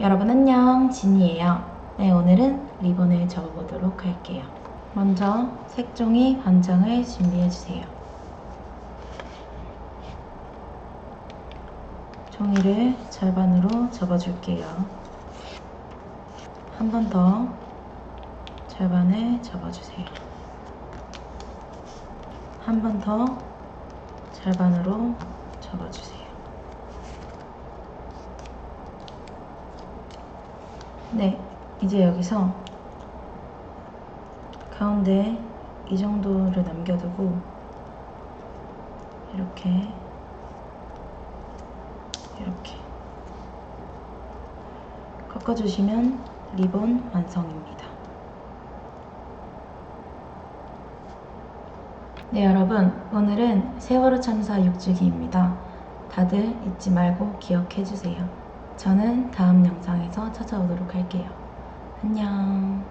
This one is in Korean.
여러분 안녕 진이에요. 네 오늘은 리본을 접어보도록 할게요. 먼저 색종이 반장을 준비해주세요. 종이를 절반으로 접어줄게요. 한 번 더 절반을 접어주세요. 한 번 더 절반으로 접어주세요 네, 이제 여기서 가운데 이 정도를 남겨두고 이렇게 이렇게 꺾어주시면 리본 완성입니다. 네, 여러분. 오늘은 세월호 참사 6주기입니다. 다들 잊지 말고 기억해주세요. 저는 다음 영상에서 찾아오도록 할게요. 안녕.